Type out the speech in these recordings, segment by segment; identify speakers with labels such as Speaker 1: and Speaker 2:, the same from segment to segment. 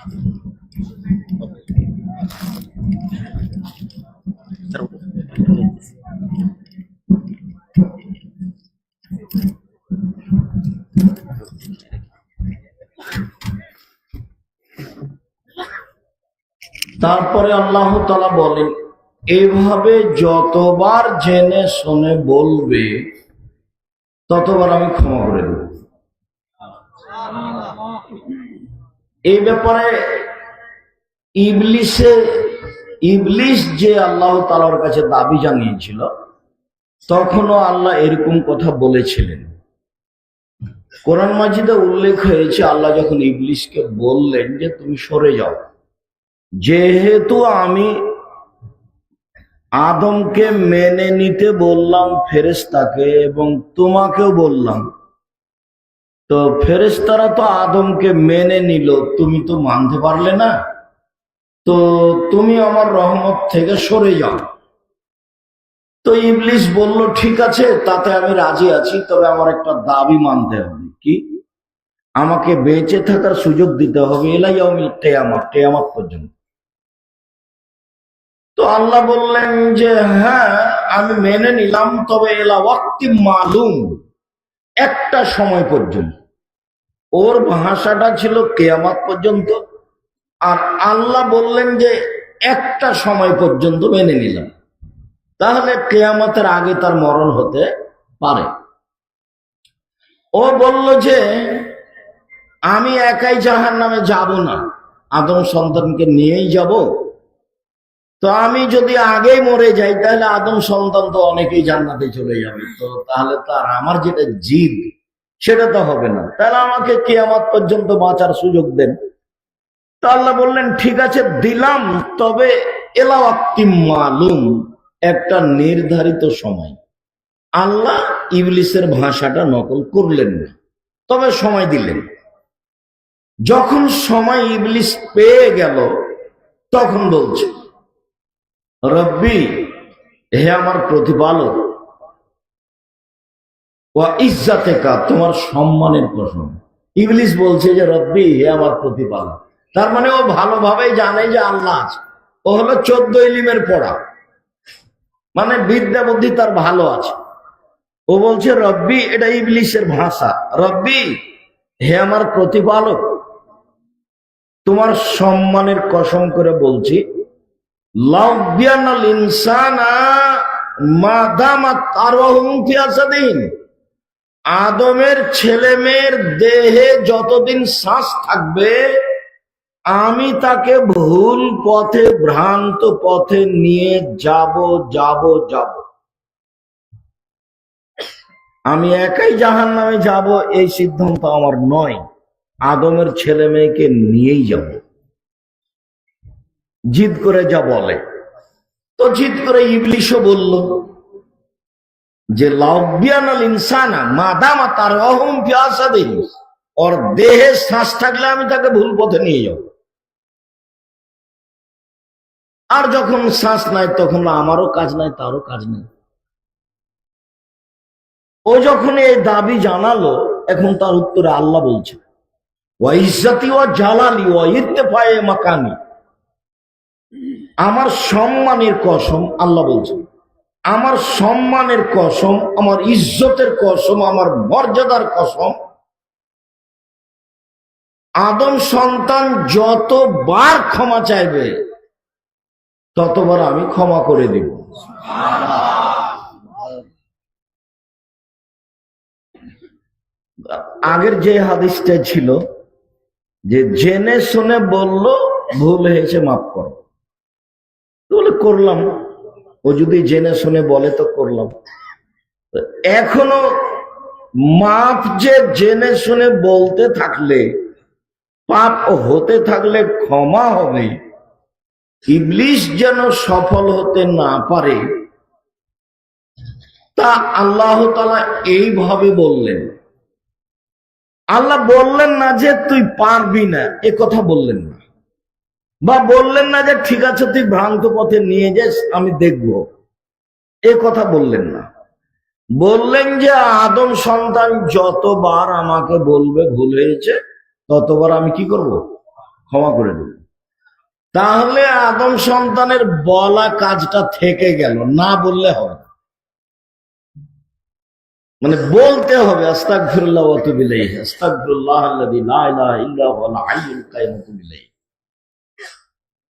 Speaker 1: তারপরে আল্লাহ তালা বলেন এভাবে যতবার জেনে শুনে বলবে ততবার আমি ক্ষমা করে দেব। এই ব্যাপারে ইবলিসে ইবলিস যে আল্লাহ তালার কাছে দাবি জানিয়েছিল, তখনও আল্লাহ এরকম কথা বলেছিলেন। কোরআন মাজিদে উল্লেখ হয়েছে, আল্লাহ যখন ইবলিসকে বললেন যে তুমি সরে যাও, যেহেতু আমি আদমকে মেনে নিতে বললাম ফেরেস্তাকে এবং তোমাকেও বললাম তো ফেরেস্তারা তো আদমকে মেনে নিল, তুমি তো মানতে পারলে না। তো তুমি আমার রহমত থেকে সরে যাও। তো ইবলিস বলল, ঠিক আছে, তাতে আমি রাজি আছি, তবে আমার একটা দাবি মানতে হবে। কি? আমাকে বেঁচে থাকার সুযোগ দিতে হবে এলাই আমি টেয়ামাত টেয়ামাত পর্যন্ত। তো আল্লাহ বললেন যে হ্যাঁ আমি মেনে নিলাম, তবে এলা ওয়াক্তি মালুম, একটা সময় পর্যন্ত। ওর ভাষাটা ছিল কেয়ামাত পর্যন্ত। আর আল্লাহ বললেন যে, একটা সময় পর্যন্ত মেনে নিলাম। তাহলে কেয়ামতের আগে তার মরণ হতে পারে। ও বলল যে, আমি একাই জাহান নামে যাব না, আদম সন্তানকে নিয়েই যাব। তো আমি যদি আগেই মরে যাই, তাহলে আদম সন্তান তো অনেকেই জান্নাতে চলে যাবে। তো তাহলে তার আমার যেটা জিদ সেটা তো হবে না। তাহলে আমাকে কেয়ামত পর্যন্ত বাঁচার সুযোগ দেন। তা আল্লাহ বললেন, ঠিক আছে, দিলাম, তবে এলাওয়াক্তি মালুম একটা নির্ধারিত সময়। আল্লাহ ইবলিসের ভাষাটা নকল করলেন না, তবে সময় দিলেন। যখন সময় ইবলিস পেয়ে গেল, তখন বলছে, রব্বি, হে আমার প্রতিপালক ও ইজ্জাতে তোমার সম্মানের কসম ইংলিশ বলছে যে, রব্বি, হে আমার প্রতিপালক। তার মানে ও ভালোভাবেই জানে যে আল্লাহ আছে। ও হলো চোদ্দ ইলিমের পড়া। মানে বিদ্যা বুদ্ধি তার ভালো আছে। ও বলছে, রব্বি, এটা ইবলিসের ভাষা। রব্বি, হে আমার প্রতিপালক। তোমার সম্মানের কসম করে বলছি লাউবিয়ানাল ইনসানা মাদামা তারওয়াহুম ফি আসাদিন আদমের ছেলে মেয়ের দেহে যতদিন শ্বাস থাকবে, আমি তাকে ভুল পথে, ভ্রান্ত পথে নিয়ে যাব যাব যাব। আমি একাই জাহান নামে যাব, এই সিদ্ধান্ত আমার নয়। আদমের ছেলে মেয়েকে নিয়েই যাব। জিদ করে যা বলে। তো জিদ করে ইবলিশও বলল যে লাভবিয়ানাল ইনসানা মাদামা তার অহম পিয়াসাদিন ওর দেহে শ্বাস থাকলে আমি তাকে ভুল পথে নিয়ে যাব। আর যখন শ্বাস নাই, তখন আমারও কাজ নাই, তারও কাজ নেই। ও যখন এই দাবি জানালো, এখন তার উত্তরে আল্লাহ বলছে ওয়াইজাতি ও জালালি ও ইত্তেফায়ে মাকানি আমার সম্মানের কসম, আল্লাহ বলছেন। আমার সম্মানের কসম, আমার ইজ্জতের কসম, আমার মর্যাদার কসম, আদম সন্তান যতবার ক্ষমা চাইবে, ততবার আমি ক্ষমা করে দিব। আগের যে হাদিসটা ছিল যে, জেনে শুনে বলল, ভুল হয়েছে, মাফ করো। বলে করলাম। ও যদি জেনে শুনে বলে তো করলাম। এখনও মাপ যে জেনে শুনে বলতে থাকলে, পাপ হতে থাকলে ক্ষমা হবে। ইবলিশ যেন সফল হতে না পারে, তা আল্লাহ তালা এইভাবে বললেন। আল্লাহ বললেন না যে তুই পারবি না, এ কথা বললেন না। বা বললেন না যে ঠিক আছে, তুই ভ্রান্ত পথে নিয়ে যাস, আমি দেখব। এ কথা বললেন না। বললেন যে আদম সন্তান যতবার আমাকে বলবে ভুল হয়েছে, ততবার আমি কি করব? ক্ষমা করে দেব। তাহলে আদম সন্তানের বলা কাজটা থেকে গেল, না বললে হবে। মানে বলতে হবে, আস্তাগফিরুল্লাহ ওয়া আতুবু ইলাইহি, আস্তাগফিরুল্লাহ আল্লাযী লা ইলাহা ইল্লা হুয়াল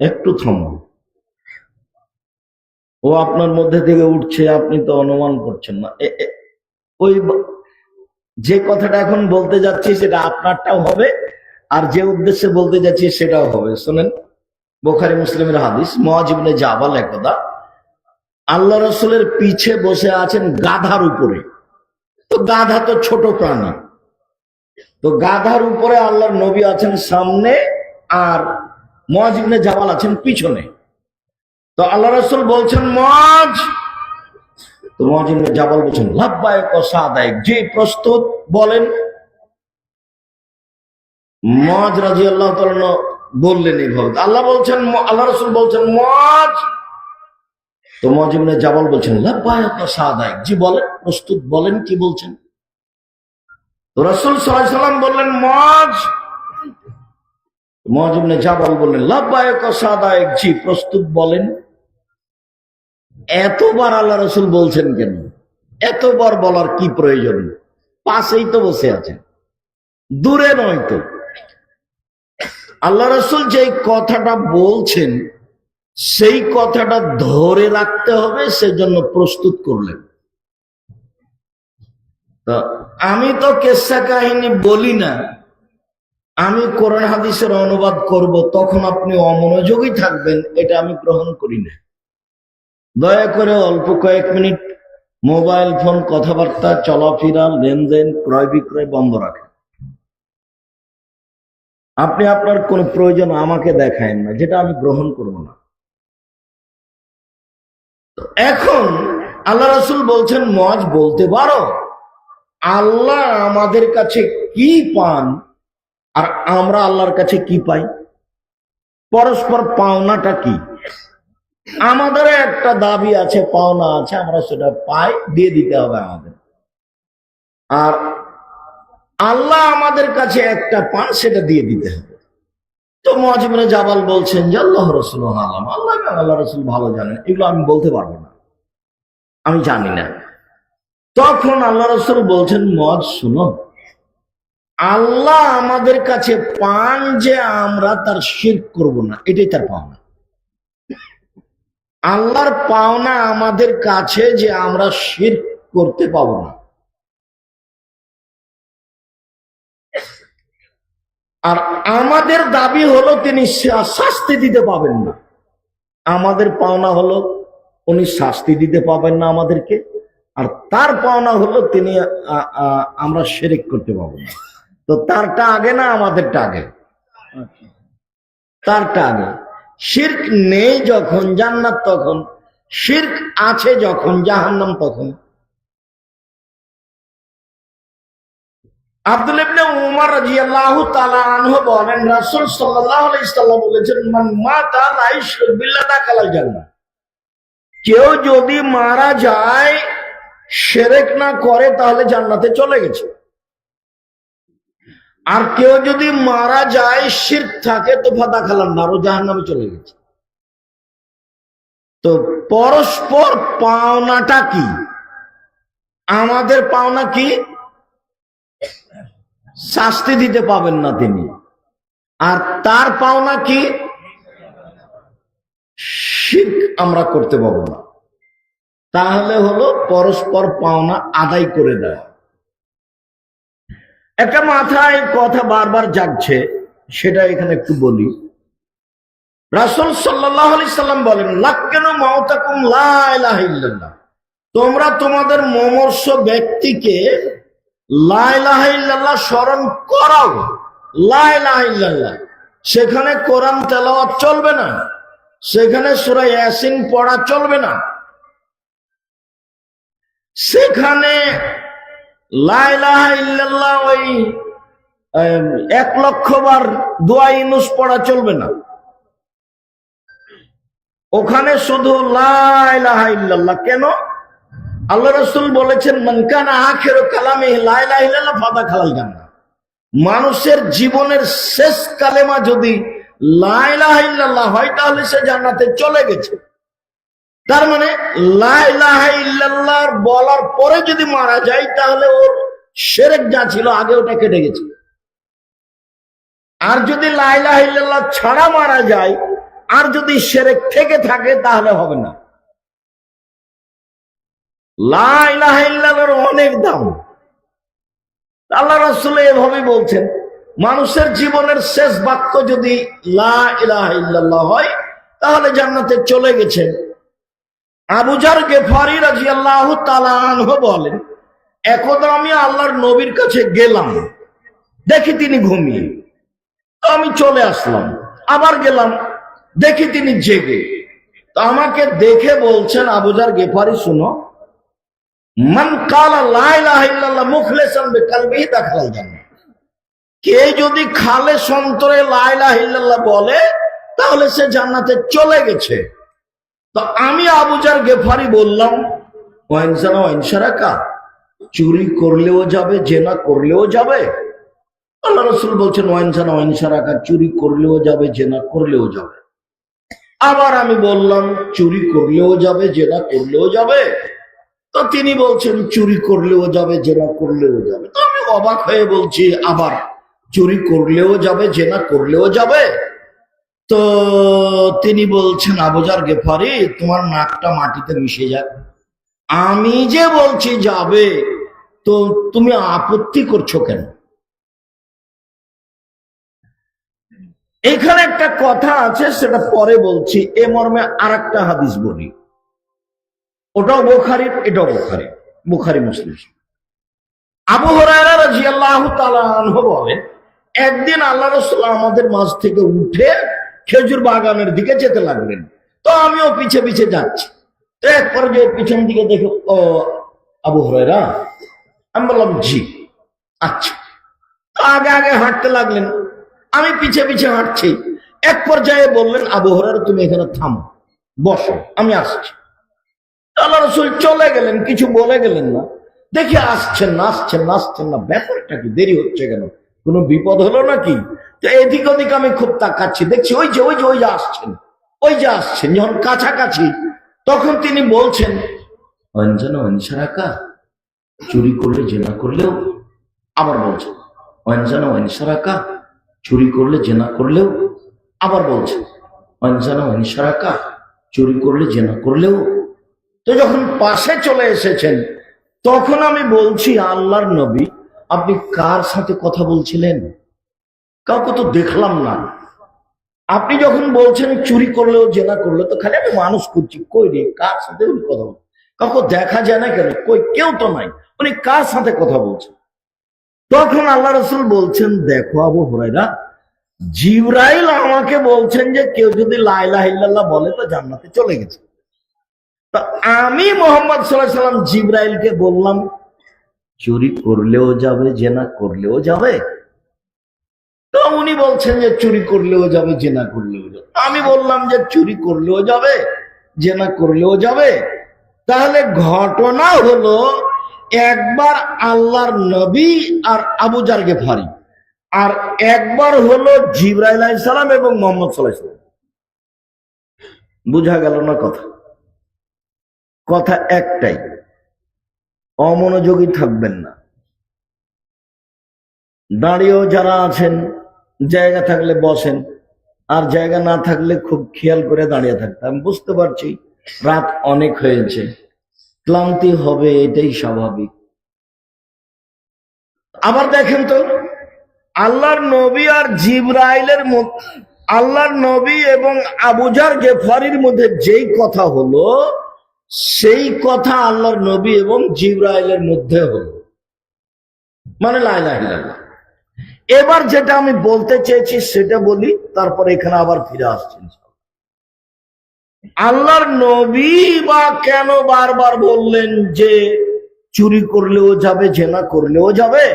Speaker 1: একটু থামো ও আপনার মধ্যে থেকে উঠছে, আপনি তো অনুমান করছেন না। ওই যে কথাটা এখন বলতে যাচ্ছি সেটা আপনারটাও হবে, আর যে উদ্দেশ্যে বলতে যাচ্ছি সেটাও হবে। শোনেন, বোখারি মুসলিমের হাদিস মহাজীবনে জাবাল একদা, আল্লাহ রসুলের পিছে বসে আছেন গাধার উপরে। তো গাধা তো ছোট প্রাণী। তো গাধার উপরে আল্লাহর নবী আছেন সামনে, আর মহাজিবনে জাবাল আছেন পিছনে। তো আল্লাহ রসুল বলছেন মজ তো মহাজিন জাবাল বলছেন লাভবায়ক ও সাদায়ক। যে প্রস্তুত বলেন মজ রাজি আল্লাহ বললেন এইভাবে। আল্লাহ বলছেন আল্লাহ রসুল বলছেন মজ তো মজিবনে জাবাল বলছেন লাভবায়ক ও সাদায়ক। জি বলেন, প্রস্তুত বলেন কি বলছেন? রসুল সাল্লাম বললেন মজ মজিবনে জাবাল বললেন লাভবায়ক সাদায়ক জি প্রস্তুত বলেন, এতবার আল্লাহ রসুল বলছেন কেন? এতবার বলার কি প্রয়োজন? পাশেই তো বসে আছেন দূরে নয় তো। আল্লাহ রসুল যে কথাটা বলছেন, সেই কথাটা ধরে রাখতে হবে, সেজন্য প্রস্তুত করলেন। আমি তো কেসা কাহিনী বলি না আমি কোরআন হাদিসের অনুবাদ করব, তখন আপনি অমনোযোগী থাকবেন, এটা আমি গ্রহণ করি না। দয়া করে অল্প কয়েক মিনিট মোবাইল ফোন কথাবার্তা, চলাফেরা, লেনদেন, ক্রয় বিক্রয় বন্ধ রাখেন। আপনি আপনার কোন প্রয়োজন আমাকে দেখায়েন না, যেটা আমি গ্রহণ করব না। এখন আল্লাহ রসুল বলছেন মজ বলতে পারো, আল্লাহ আমাদের কাছে কি পান আর আমরা আল্লাহর কাছে কি পাই? পরস্পর পাওনাটা কি? আমাদের একটা দাবি আছে, পাওনা আছে, আমরা সেটা পাই, দিয়ে দিতে হবে আমাদের। আর আল্লাহ আমাদের কাছে একটা পান, সেটা দিয়ে দিতে হবে। তো মহাজিবনে জাবাল বলছেন যে, আল্লাহ রসুল আলাম। আল্লাহ আল্লাহ রসুল ভালো জানেন। এগুলো আমি বলতে পারব না। আমি জানি না। তখন আল্লাহ রসুল বলছেন মজ শুনো। আল্লাহ আমাদের কাছে পান যে আমরা তার শির করব না, এটাই তার পাওনা। আল্লাহর পাওনা আমাদের কাছে যে আমরা শির করতে পাবো না। আর আমাদের দাবি হলো তিনি শাস্তি দিতে পাবেন না। আমাদের পাওনা হলো উনি শাস্তি দিতে পাবেন না আমাদেরকে, আর তার পাওনা হলো তিনি আমরা শেরেক করতে পাবো না। তো তারটা আগে না আমাদেরটা আগে তারটা আগে শির্ক নেই যখন জান্নাত তখন। শির্ক আছে যখন জাহান্নাম তখন। আব্দুল ইবনে উমর রাদিয়াল্লাহু তাআলা আনহু বলেন রাসূল সাল্লাল্লাহু আলাইহি সাল্লাম বলেছেন মান মাতা লা ইশরিক বিল্লাহ দাখালাল জান্নাহ। কেউ যদি মারা যায় শিরক না করে তাহলে জান্নাতে চলে গেছে। আর কেউ যদি মারা যায় শিরক থাকে, তো ফাদা খালান না জাহান্নামে চলে গেছে। তো পরস্পর পাওনাটা কি? আমাদের পাওনা কি? শাস্তি দিতে পাবেন না তিনি। আর তার পাওনা কি? শিখ আমরা করতে পাবো না। তাহলে হলো পরস্পর পাওনা আদায় করে দেয়। একটা মাথায় কথা বারবার জাগছে, সেটা এখানে একটু বলি। রাসুল সাল্লাহ সাল্লাম বলেন, লাক্কেন মাওতাকুম লা ইলাহা ইল্লাল্লাহ। তোমরা তোমাদের মমর্ষ ব্যক্তিকে লা ইলাহা ইল্লাল্লাহ স্মরণ করাও। লা ইলাহা ইল্লাল্লাহ। সেখানে কোরআন তেলাওয়াত চলবে না। সেখানে সুরা ইয়াসিন পড়া চলবে না। সেখানে লাইলাহা ওই এক লক্ষ বার দোয়া ইনুস পড়া চলবে না। ওখানে শুধু লাইলাহা কেন? আল্লাহ রসুল বলেছেন মনকানা আখের কালামে ইল্লাল্লাহ ফাদা খালাল জান্নাহ। মানুষের জীবনের শেষ কালেমা যদি হয়, তাহলে সে জান্নাতে চলে গেছে। তার মানে লাইলাহ পরে যদি মারা যায়, তাহলে ওর সেরেক যা ছিল আগে ওটা কেটে গেছে। আর যদি লাইলাহ ছাড়া মারা যায়, আর যদি সেরেক থেকে থাকে, তাহলে হবে না। লাইলাহ অনেক দাম। আল্লাহ রাসুল এভাবে বলছেন, মানুষের জীবনের শেষ বাক্য যদি লা ইলাহা হয়, তাহলে জান্নাতে চলে গেছে। আবুজার গেফারি রাজিয়াল্লাহু তাআলা আনহু বলেন একদা আমি আল্লাহর নবীর কাছে গেলাম। দেখি তিনি ঘুমিয়ে। আমি চলে আসলাম। আবার গেলাম। দেখি তিনি জেগে। তো আমাকে দেখে বলছেন আবুজার গেফারি, শুনো, মান কালা লা ইলাহা ইল্লাল্লাহ মুখলিসান বিকলবিহি দাখালাল জান্নাহ। কে যদি খালে সন্তরে লা ইলাহা ইল্লাল্লাহ বলে, তাহলে সে জান্নাতে চলে গেছে। তো আমি আবুজার গেফারি বললাম ওয়াইনসানা ওয়াইনসারাকা চুরি করলেও যাবে, জেনা করলেও যাবে? আল্লাহ রসুল বলছেন ওয়াইনসানা ওয়াইনসারাকা চুরি করলেও যাবে, জেনা করলেও যাবে। আবার আমি বললাম, চুরি করলেও যাবে, জেনা করলেও যাবে। তো তিনি বলছেন, চুরি করলেও যাবে, জেনা করলেও যাবে। তো আমি অবাক হয়ে বলছি, আবার চুরি করলেও যাবে, জেনা করলেও যাবে? তো তিনি বলছেন, আবুজার গেফারি, তোমার নাকটা মাটিতে মিশে যাক আমি যে বলছি যাবে, তো তুমি আপত্তি করছ কেন? এখানে একটা কথা আছে, সেটা পরে বলছি। এ মর্মে আর একটা হাদিস বলি। ওটাও বোখারির এটাও বোখারি বোখারি মুসলিম। আবু হরায়রা রাদিয়াল্লাহু তাআলা বলেন একদিন আল্লাহ রাসূল আমাদের মাঝ থেকে উঠে খেজুর বাগানের দিকে যেতে লাগলেন। তো আমিও পিছে পিছে যাচ্ছি। তো এক পর্যায়ে পিছন দিকে দেখে, ও, আবু হরায়রা? আমি বললাম, জি আচ্ছা। আগে আগে হাঁটতে লাগলেন। আমি পিছে পিছে হাঁটছি। এক পর্যায়ে বললেন, আবু হরায়রা, তুমি এখানে থামো, বসো, আমি আসছি। আল্লাহ রসুল চলে গেলেন, কিছু বলে গেলেন না। দেখি আসছেন না আসছেন না আসছেন না। ব্যাপারটা কি? দেরি হচ্ছে কেন? কোনো বিপদ হলো নাকি? এদিক ওদিক আমি খুব তাকাচ্ছি, দেখছি ওই যে ওই যে ওই যে আসছেন, ওই যে আসছেন, যখন কাছাকাছি, তখন তিনি বলছেন, অঞ্জনা অনসারাকা চুরি করলে জেনা করলেও আবার বলছেন, অঞ্জনা অনসারাকা চুরি করলে জেনা করলেও আবার বলছেন, অঞ্জনা অনসারাকা চুরি করলে জেনা করলেও তো যখন পাশে চলে এসেছেন, তখন আমি বলছি, আল্লাহর নবী, আপনি কার সাথে কথা বলছিলেন? কাউকে তো দেখলাম না। আপনি যখন বলছেন চুরি করলেও জেনা করলে তো খালি আমি মানুষ করছি কই রে, কার সাথে উনি কথা বল কাউকে দেখা যায় না কেন? কই, কেউ তো নাই। উনি কার সাথে কথা বলছেন? তখন আল্লাহ রসুল বলছেন, দেখো আবু হরাইরা জিবরাইল আমাকে বলছেন যে কেউ যদি লাইলাহ ইল্লাল্লাহ বলে, তো জান্নাতে চলে গেছে। তা আমি মোহাম্মদ সাল্লাহ সাল্লাম জিব্রাইলকে বললাম, চুরি করলেও যাবে, জেনা করলেও যাবে। উনি বলছেন যে চুরি করলেও যাবে, জেনা করলেও যাবে। আমি বললাম যে চুরি করলেও যাবে, জেনা করলেও যাবে। তাহলে ঘটনা হলো, একবার আল্লাহর নবী আর আবু জারগে ফারি আর একবার হলো জিব্রাইল এবং মোহাম্মদ সাল্লাহ বুঝা গেল না কথা? কথা একটাই, অমনোযোগী থাকবেন না। দাঁড়িয়েও যারা আছেন জায়গা থাকলে বসেন, আর জায়গা না থাকলে খুব খেয়াল করে দাঁড়িয়ে থাকতে। আমি বুঝতে পারছি, রাত অনেক হয়েছে। ক্লান্তি হবে, এটাই স্বাভাবিক। আবার দেখেন তো, আল্লাহর নবী আর জিব্রাইলের আল্লাহর নবী এবং আবুজার গেফারির মধ্যে যেই কথা হলো, সেই কথা আল্লাহর নবী এবং জিব্রাইলের মধ্যে হলো। মানে লাইলা এবার যেটা আমি বলতে চেয়েছি, সেটা বলি, তারপর এখানে আবার ফিরে আসছি ইনশাআল্লাহ। আল্লাহর নবী বা কেন বারবার বললেন যে চুরি করলেও যাবে, জেনা করলেও যাবে?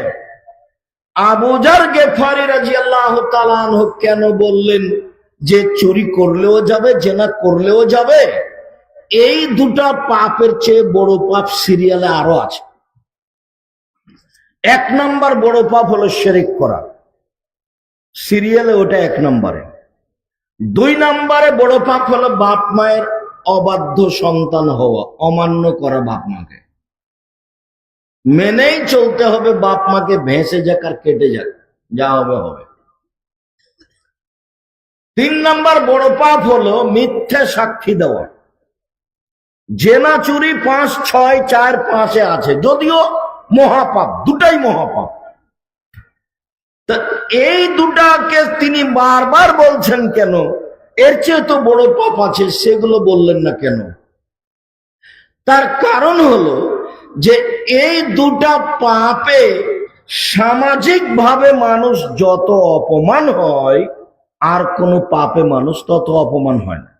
Speaker 1: আবুজার গেফারি রাজি আল্লাহ কেন বললেন যে চুরি করলেও যাবে, জেনা করলেও যাবে? এই দুটা পাপের চেয়ে বড় পাপ সিরিয়ালে আরও আছে। এক নাম্বার বড় পাপ হলো শেরেক করা। সিরিয়ালে ওটা এক নম্বরে। দুই নম্বরে বড় পাপ হলো বাপ মায়ের অবাধ্য সন্তান হওয়া, অমান্য করা বাপ মাকে। মেনেই চলতে হবে, বাপ মাকে ভেসে যাক আর কেটে যাক, যা হবে হবে। তিন নাম্বার বড় পাপ হলো মিথ্যে সাক্ষী দেওয়া। জেনা চুরি পাঁচ ছয় চার পাঁচে আছে, যদিও মহাপাপ, দুটাই মহাপাপ। এই দুটাকে তিনি বারবার বলছেন কেন? এর চেয়ে তো বড় পাপ আছে, সেগুলো বললেন না কেন? তার কারণ হলো যে এই দুটা পাপে সামাজিকভাবে মানুষ যত অপমান হয়, আর কোনো পাপে মানুষ তত অপমান হয় না।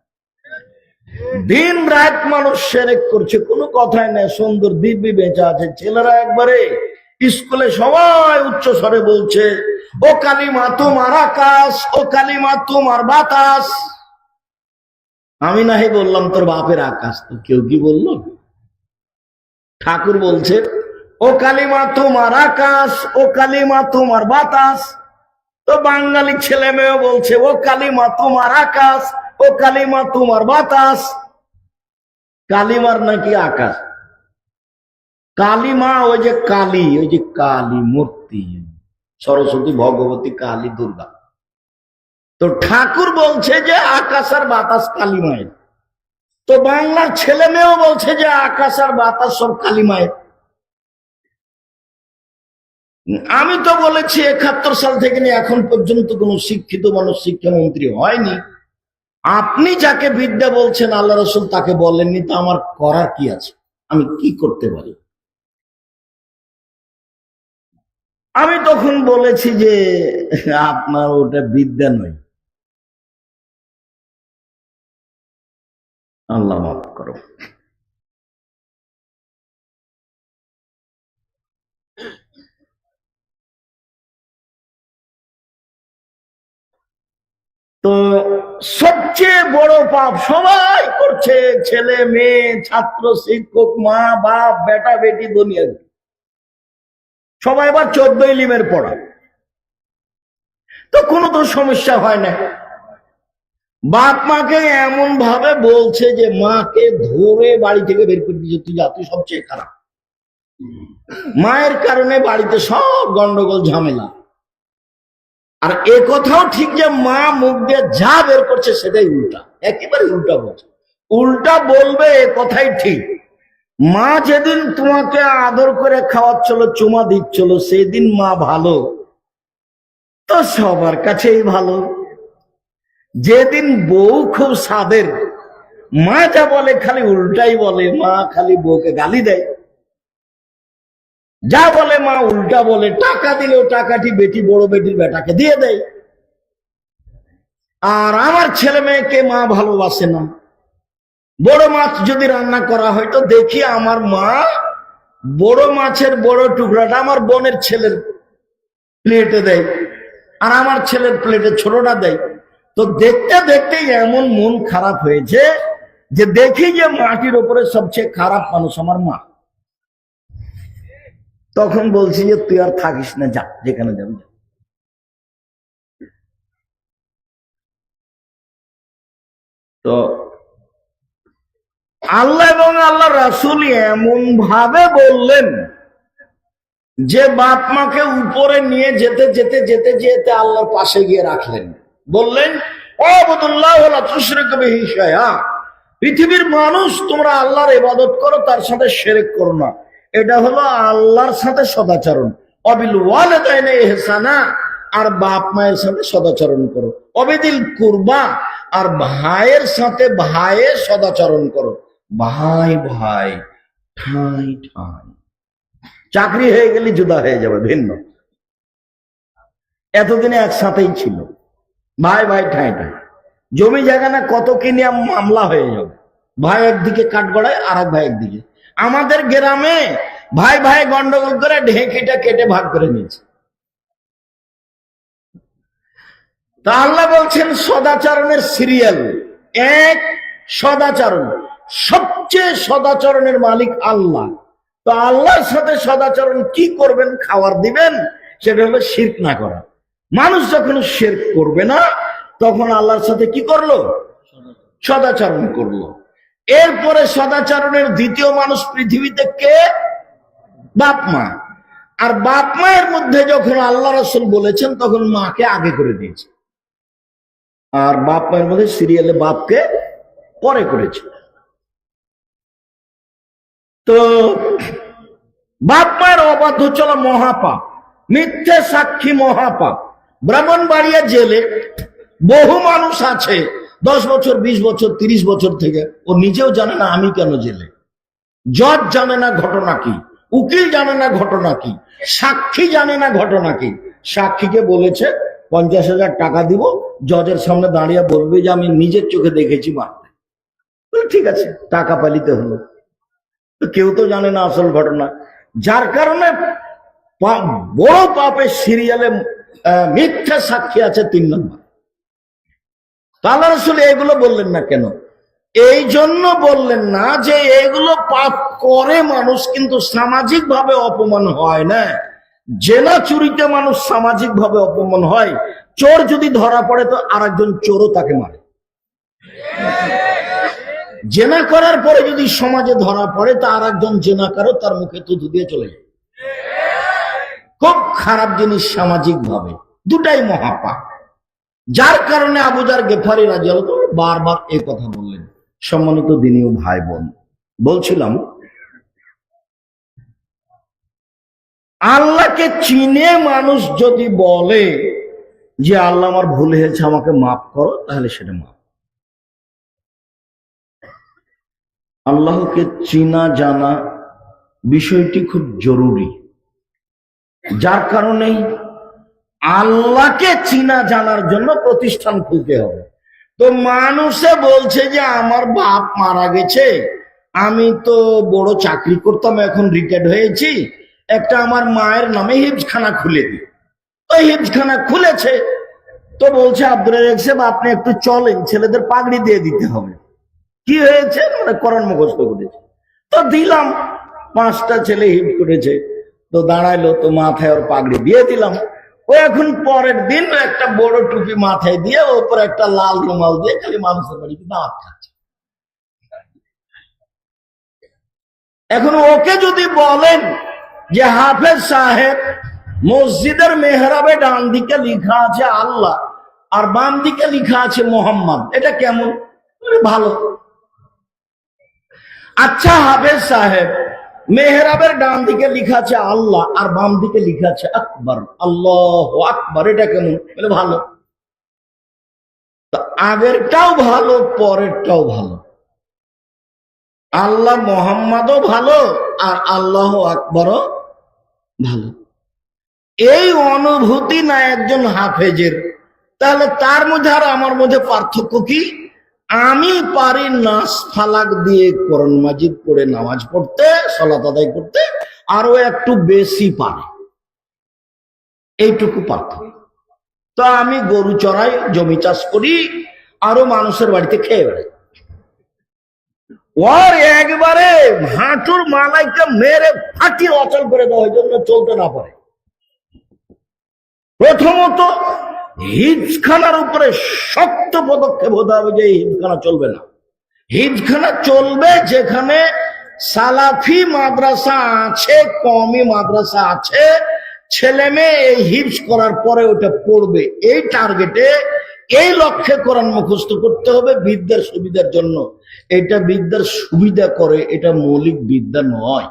Speaker 1: দিন রাত মানুষ সেরেক করছে, কোনো কথাই নেই। সুন্দর দিব্যি বেঁচে আছে। ছেলেরা একবারে স্কুলে সবাই উচ্চ স্বরে বলছে, ও কালিমা, তোমার আকাশ, ও কালিমা, তোমার বাতাস। আমি নাহি বললাম, তোর বাপের আকাশ। তো কেউ কি বলল? ঠাকুর বলছে, ও কালিমা, তোমার আকাশ, ও কালিমা, তোমার বাতাস। তো বাঙালি ছেলে মেয়ে বলছে, ও কালিমা, তোমার আকাশ। ও কালিমা তোমার বাতাস। কালিমার নাকি আকাশ? কালিমা, ওই যে কালী, ওই যে কালী মূর্তি। সরস্বতী, ভগবতী, কালী, দুর্গা। তো ঠাকুর বলছে যে আকাশ আর বাতাস কালী মায়ের তো বাংলার ছেলে মেয়েও বলছে যে আকাশ আর বাতাস সব কালী মায়ের আমি তো বলেছি একাত্তর সাল থেকে এখন পর্যন্ত কোন শিক্ষিত মানুষ, শিক্ষামন্ত্রী হয়নি। আপনি যাকে বিদ্যা বলছেন, আল্লাহ রসুল তাকে বলেননি, তো আমার করার কি আছে? আমি কি করতে পারি? আমি তখন বলেছি যে, আপনার ওটা বিদ্যা নয়। আল্লাহ মাফ করো। তো সবচেয়ে বড় পাপ সবাই করছে, ছেলে, মেয়ে, ছাত্র, শিক্ষক, মা, বাপ, বেটা, বেটি দুনিয়া সবাই এবার চোদ্দ ইলিমের পড়া। তো কোনো তো সমস্যা হয় না। বাপ মাকে এমন ভাবে বলছে যে, মাকে ধরে বাড়ি থেকে বের করে দিয়েছে, তুই যা, তুই সবচেয়ে খারাপ। মায়ের কারণে বাড়িতে সব গন্ডগোল, ঝামেলা। আর এ কথাও ঠিক যে মা মুখ দিয়ে যা বের করছে সেটাই উল্টা। একেবারে উল্টা বলছে। উল্টা বলবে এ কথাই ঠিক। মা যেদিন তোমাকে আদর করে খাওয়াচ্ছিল, চুমা দিচ্ছিল, সেদিন মা ভালো। তো সবার কাছেই ভালো। যেদিন বউ খুব সাদের, মা যা বলে খালি উল্টাই বলে, মা খালি বউকে গালি দেয়। যা বলে মা উল্টা বলে, টাকা দিলেও টাকাটি বেটি, বড় বেটির বেটাকে দিয়ে দেয়। আর আমার ছেলে মেয়েকে মা ভালোবাসে না। বড় মাছ যদি রান্না করা হয় তো দেখি আমার মা বড় মাছের বড় টুকরাটা আমার বোনের ছেলের প্লেটে দেয় আর আমার ছেলের প্লেটে ছোটটা দেয়। তো দেখতে দেখতে এমন মন খারাপ হয়েছে যে দেখি যে মাটির ওপরে সবচেয়ে খারাপ মানুষ আমার মা। তখন বলছি যে, তুই আর থাকিস না, যা, যেখানে যাবি তো আল্লাহ এবং আল্লাহ রাসুল এমন ভাবে বললেন যে, বাপ মাকে উপরে নিয়ে যেতে যেতে যেতে যেতে আল্লাহর পাশে গিয়ে রাখলেন। বললেন পৃথিবীর মানুষ তোমরা আল্লাহর ইবাদত করো, তার সাথে সেরেক করো না। এটা হলো আল্লাহর সাথে সদাচরণ। অবিল ওয়ালেদাইনে আর বাপ মায়ের সাথে সদাচরণ করো। অবিদিল কুরবা, আর ভাইয়ের সাথে ভাইয়ের সদাচরণ করো। ভাই ভাই, ঠাই ঠাই। চাকরি হয়ে গেলে জুদা হয়ে যাবে, ভিন্ন। এতদিনে একসাথেই ছিল। ভাই ভাই, ঠাই ঠাই। জমি জায়গা না কত কিনে মামলা হয়ে যাবে। ভাই একদিকে কাঠগড়ায় আর এক ভাই একদিকে আমাদের গ্রামে ভাই ভাই গন্ডগোল করে ঢেঁকিটা কেটে ভাগ করে নিয়েছে। তা আল্লাহ বলছেন, সদাচরণের সিরিয়াল এক সদাচরণ। সবচেয়ে সদাচরণের মালিক আল্লাহ। তো আল্লাহর সাথে সদাচরণ কি করবেন, খাবার দিবেন, সেটা হলো শির্ক না করা। মানুষ যখন শির্ক করবে না, তখন আল্লাহর সাথে কি করল? সদাচরণ করল। এরপরে সদাচরণের দ্বিতীয় মানুষ পৃথিবীতে কে? বাপ মা। আর বাপ মায়ের মধ্যে যখন আল্লাহ রসুল বলেছেন, তখন মাকে আগে করে দিয়েছে। আর বাপ মায়ের মধ্যে সিরিয়ালে বাপকে পরে করেছে। তো বাপ মায়ের অবাধ্য চলা মহাপাপ, মিথ্যে সাক্ষী মহাপাপ, ব্রাহ্মণবাড়িয়া জেলে বহু মানুষ আছে দশ বছর, বিশ বছর, তিরিশ বছর থেকে ও নিজেও জানে না আমি কেন জেলে। জজ জানে না ঘটনা কি, উকিল জানে না ঘটনা কি, সাক্ষী জানে না ঘটনা কি। সাক্ষীকে বলেছে, পঞ্চাশ হাজার টাকা দিব, জজের সামনে দাঁড়িয়ে বলবে যে আমি নিজের চোখে দেখেছি মারতে। ঠিক আছে, টাকা পালিতে হলো। কেউ তো জানে না আসল ঘটনা। যার কারণে বড় পাপের সিরিয়ালে মিথ্যা সাক্ষী আছে তিন নম্বর। তাহলে রসুল এগুলো বললেন না কেন? এই জন্য বললেন না যে এগুলো পাপ করে মানুষ কিন্তু সামাজিক ভাবে অপমান হয় না। জেনা চুরিতে মানুষ সামাজিক ভাবে অপমান হয়। চোর যদি ধরা পড়ে তো আরেকজন চোরও তাকে মারে। জেনা করার পরে যদি সমাজে ধরা পড়ে তা আর একজন জেনাকারও তার মুখে থুতু দিয়ে চলে যায়। খুব খারাপ জিনিস সামাজিক ভাবে দুটাই মহাপাপ। যার কারণে আবুজার গেফারি রাজি আল্লাহ তাআলা বারবার এই কথা বললেন। সম্মানিত দিনীয় ভাই বোন, বলছিলাম, আল্লাহকে চিনে মানুষ যদি বলে যে আল্লাহ আমার ভুল হয়েছে, আমাকে মাফ করো, তাহলে সেটা মাফ। আল্লাহকে চিনা জানা বিষয়টি খুব জরুরি। যার কারণে আল্লাহকে চিনা জানার জন্য প্রতিষ্ঠান খুলতে হবে। তো মানুষে বলছে যে, আমার বাপ মারা গেছে। আমি তো বড় চাকরি করতাম, এখন রিটায়ার্ড হয়েছি। একটা আমার মায়ের নামে হিপসখানা খুলে দিই। ওই হিপসখানা খুলেছে। তো বলছে আব্দুল সাহেব, আপনি একটু চলেন, ছেলেদের পাগড়ি দিয়ে দিতে হবে। কি হয়েছে? মানে করণ মুখস্থ করেছে। তো দিলাম, পাঁচটা ছেলে হিট করেছে। তো দাঁড়াইলো, তো মাথায় ওর পাগড়ি দিয়ে দিলাম। ও এখন পরের দিন একটা বড় টুপি মাথায় দিয়ে ওপর একটা লাল রুমাল দিয়ে খালি মানুষের বাড়িতে দাঁত খাচ্ছে। এখন ওকে যদি বলেন যে হাফেজ সাহেব মসজিদের মেহরাবে ডান দিকে লিখা আছে আল্লাহ আর বাম দিকে লিখা আছে মোহাম্মদ এটা কেমন? বলে, ভালো। আচ্ছা হাফেজ সাহেব মেহরাবের ডান দিকে লিখা আছে আল্লাহ, আর বাম দিকে লিখা আছে আকবর। আল্লাহ আকবর, এটা কেমন? বলে ভালো। আগেরটাও ভালো, পরেরটাও ভালো। আল্লাহ মোহাম্মদও ভালো, আর আল্লাহ আকবরও ভালো। এই অনুভূতি না একজন হাফেজের। তাহলে তার মধ্যে আর আমার মধ্যে পার্থক্য কি? আমি পারি নাস ফালাক দিয়ে করণ মাজিদ করে নামাজ পড়তে, সলাত আদায় করতে, আরও একটু বেশি পারে। এইটুকু পার্থক্য। তো আমি গরু চড়াই, জমি চাষ করি, আরও মানুষের বাড়িতে খেয়ে বেড়াই। ওর একবারে হাঁটুর মালাইকে মেরে ফাটিয়ে অচল করে দেওয়ার জন্য চলতে না পারে। প্রথমত হিজখানার উপরে শক্ত পদক্ষেপ হতে হবে যে হিজখানা চলবে না। হিজখানা চলবে যেখানে সালাফি মাদ্রাসা আছে কমি মাদ্রাসা আছে, ছেলে মেয়ে এই হিপস করার পরে ওটা পড়বে। এই টার্গেটে এই লক্ষ্যে কোরআন মুখস্থ করতে হবে বিদ্যার সুবিধার জন্য। এটা বিদ্যার সুবিধা করে, এটা মৌলিক বিদ্যা নয়।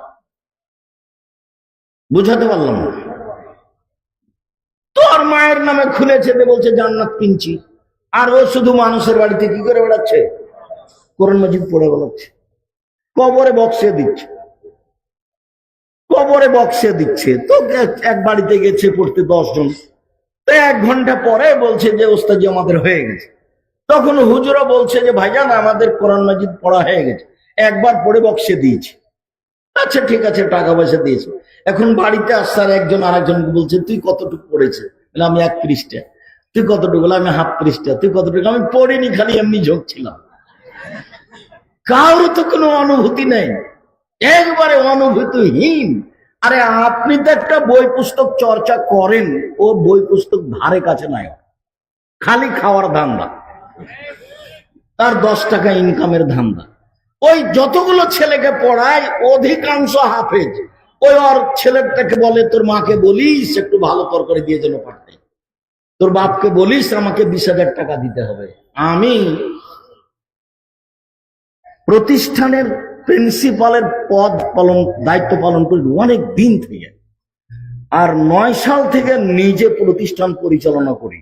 Speaker 1: বুঝাতে পারলাম না? তোর মায়ের নামে খুলেছে দিয়ে বলছে, জান্নাত কিনছি। আর ও শুধু মানুষের বাড়িতে কি করে বেড়াচ্ছে? কোরআন মজিদ পড়ে বেড়াচ্ছে। কবরে বক্সে দিচ্ছে। কবরে বক্সে দিচ্ছে। তো এক- বাড়িতে গেছে পড়তে দশ জন তো এক ঘণ্টা পরে বলছে যে ওস্তাজি আমাদের হয়ে গেছে। তখন হুজুরা বলছে যে, ভাইজান, আমাদের কোরআন মাজিদ পড়া হয়ে গেছে। একবার পড়ে বক্সে দিয়েছে। আচ্ছা ঠিক আছে, টাকা পয়সা দিয়েছে। এখন বাড়িতে আসছে আর একজন আরেকজনকে বলছে, তুই কতটুকু পড়েছে বলে, আমি এক পৃষ্ঠা। তুই কতটুকু আমি হাফ পৃষ্ঠা। তুই কতটুকু? আমি পড়িনি খালি এমনি ঝোঁকছিলাম। কারোর তো কোনো অনুভূতি নেই। একবারে অনুভূতিহীন। আরে আপনি তো একটা বই পুস্তক চর্চা করেন ও বই পুস্তক ধারে কাছে নাই। খালি খাওয়ার ধান্দা। তার দশ টাকা ইনকামের ধান্দা। ওই যতগুলো ছেলেকে পড়ায় অধিকাংশ হাফেজ। ওই ওর ছেলেটাকে বলে, তোর মাকে বলিস, একটু ভালো তরকারি দিয়ে যেন পাঠাই তোর বাপকে বলিস, আমাকে বিশ টাকা দিতে হবে। আমি প্রতিষ্ঠানের প্রিন্সিপালের পদ পালন, দায়িত্ব পালন করি অনেক দিন থেকে। আর নয় সাল থেকে নিজে প্রতিষ্ঠান পরিচালনা করি।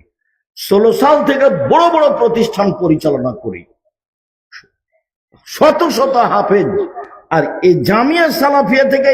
Speaker 1: ষোলো সাল থেকে বড় বড় প্রতিষ্ঠান পরিচালনা করি। শত শত হাফেজ। আর এই জামিয়া সালাফিয়া থেকে